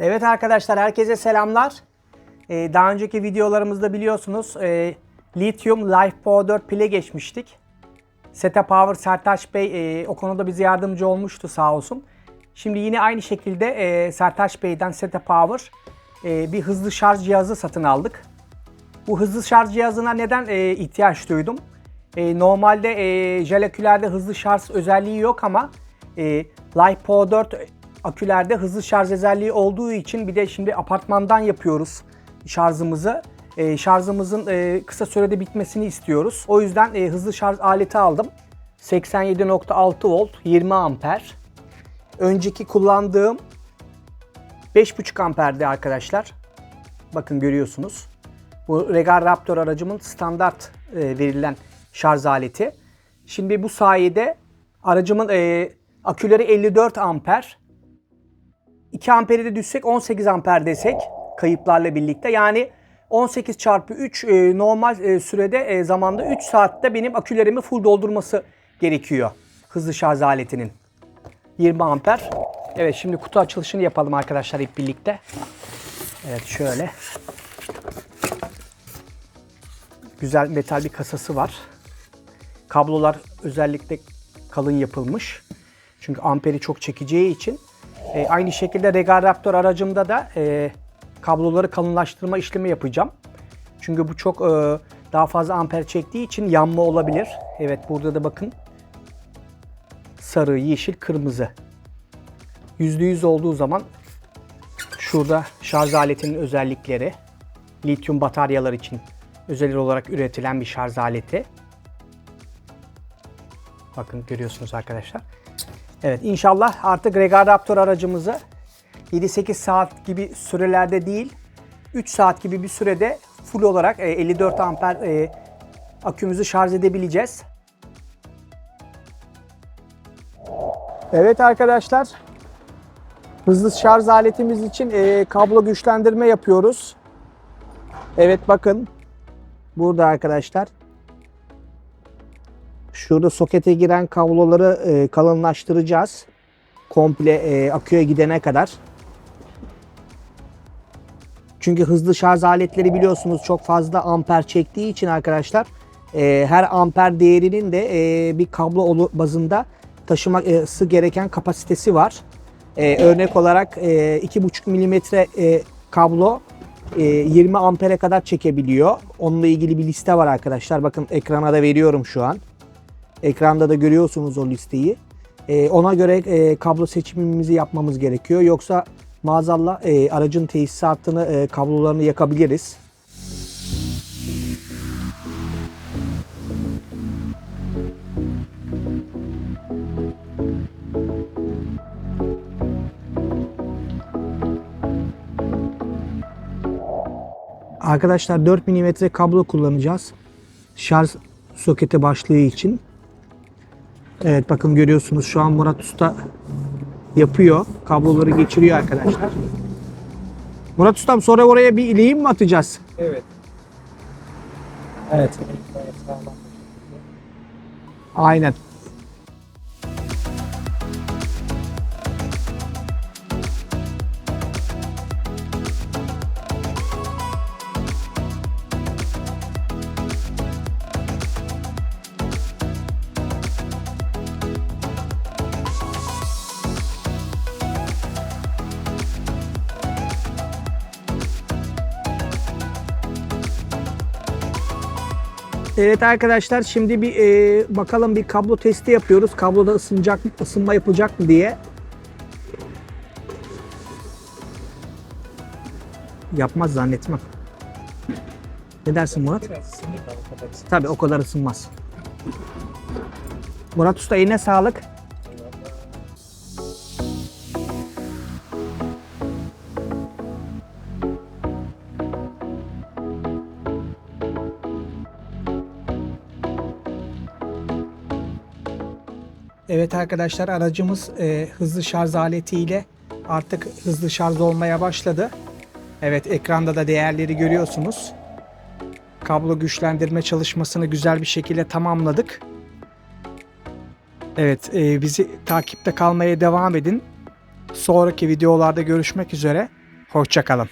Evet arkadaşlar herkese selamlar. Ee, daha önceki videolarımızda biliyorsunuz e, Lithium Life Power 4 pile geçmiştik. Seta Power Sertaç Bey e, o konuda bize yardımcı olmuştu sağ olsun. Şimdi yine aynı şekilde e, Sertaç Bey'den Seta Power e, bir hızlı şarj cihazı satın aldık. Bu hızlı şarj cihazına neden e, ihtiyaç duydum? E, normalde e, jel akülerde hızlı şarj özelliği yok ama e, LiPo 4 akülerde hızlı şarj özelliği olduğu için bir de şimdi apartmandan yapıyoruz şarjımızı. E, şarjımızın e, kısa sürede bitmesini istiyoruz. O yüzden e, hızlı şarj aleti aldım. 87.6 volt 20 amper. Önceki kullandığım 5.5 amperdi arkadaşlar. Bakın görüyorsunuz. Bu Regal Raptor aracımın standart e, verilen şarj aleti. Şimdi bu sayede aracımın e, aküleri 54 amper. 2 amperi de düşsek 18 amper desek kayıplarla birlikte. Yani 18 çarpı 3 e, normal e, sürede e, zamanda 3 saatte benim akülerimi full doldurması gerekiyor. Hızlı şarj aletinin. 20 amper. Evet şimdi kutu açılışını yapalım arkadaşlar hep birlikte. Evet şöyle. Güzel metal bir kasası var. Kablolar özellikle kalın yapılmış. Çünkü amperi çok çekeceği için. E, aynı şekilde Regal aracımda da e, kabloları kalınlaştırma işlemi yapacağım. Çünkü bu çok e, daha fazla amper çektiği için yanma olabilir. Evet burada da bakın sarı, yeşil, kırmızı. %100 olduğu zaman şurada şarj aletinin özellikleri, lityum bataryalar için özel olarak üretilen bir şarj aleti. Bakın görüyorsunuz arkadaşlar. Evet inşallah artık Regal Raptor aracımızı 7-8 saat gibi sürelerde değil 3 saat gibi bir sürede full olarak e, 54 amper e, akümüzü şarj edebileceğiz. Evet arkadaşlar hızlı şarj aletimiz için e, kablo güçlendirme yapıyoruz. Evet bakın burada arkadaşlar Şurada sokete giren kabloları e, kalınlaştıracağız. Komple e, aküye gidene kadar. Çünkü hızlı şarj aletleri biliyorsunuz çok fazla amper çektiği için arkadaşlar e, her amper değerinin de e, bir kablo bazında taşıması gereken kapasitesi var. E, örnek olarak e, 2,5 milimetre e, kablo e, 20 ampere kadar çekebiliyor. Onunla ilgili bir liste var arkadaşlar. Bakın ekrana da veriyorum şu an. Ekranda da görüyorsunuz o listeyi. Ee, ona göre e, kablo seçimimizi yapmamız gerekiyor. Yoksa maazallah e, aracın tesisatını, e, kablolarını yakabiliriz. Arkadaşlar 4 mm kablo kullanacağız. Şarj soketi başlığı için. Evet bakın görüyorsunuz şu an Murat Usta yapıyor. Kabloları geçiriyor arkadaşlar. Murat Ustam sonra oraya bir ileyim mi atacağız? Evet. Evet. Aynen. Evet arkadaşlar şimdi bir e, bakalım bir kablo testi yapıyoruz. Kabloda ısınacak mı, ısınma yapacak mı diye. Yapmaz zannetmem. Ne dersin Murat? Tabii o kadar ısınmaz. Murat Usta eline sağlık. Evet arkadaşlar aracımız e, hızlı şarj aletiyle artık hızlı şarj olmaya başladı. Evet ekranda da değerleri görüyorsunuz. Kablo güçlendirme çalışmasını güzel bir şekilde tamamladık. Evet e, bizi takipte kalmaya devam edin. Sonraki videolarda görüşmek üzere. Hoşçakalın.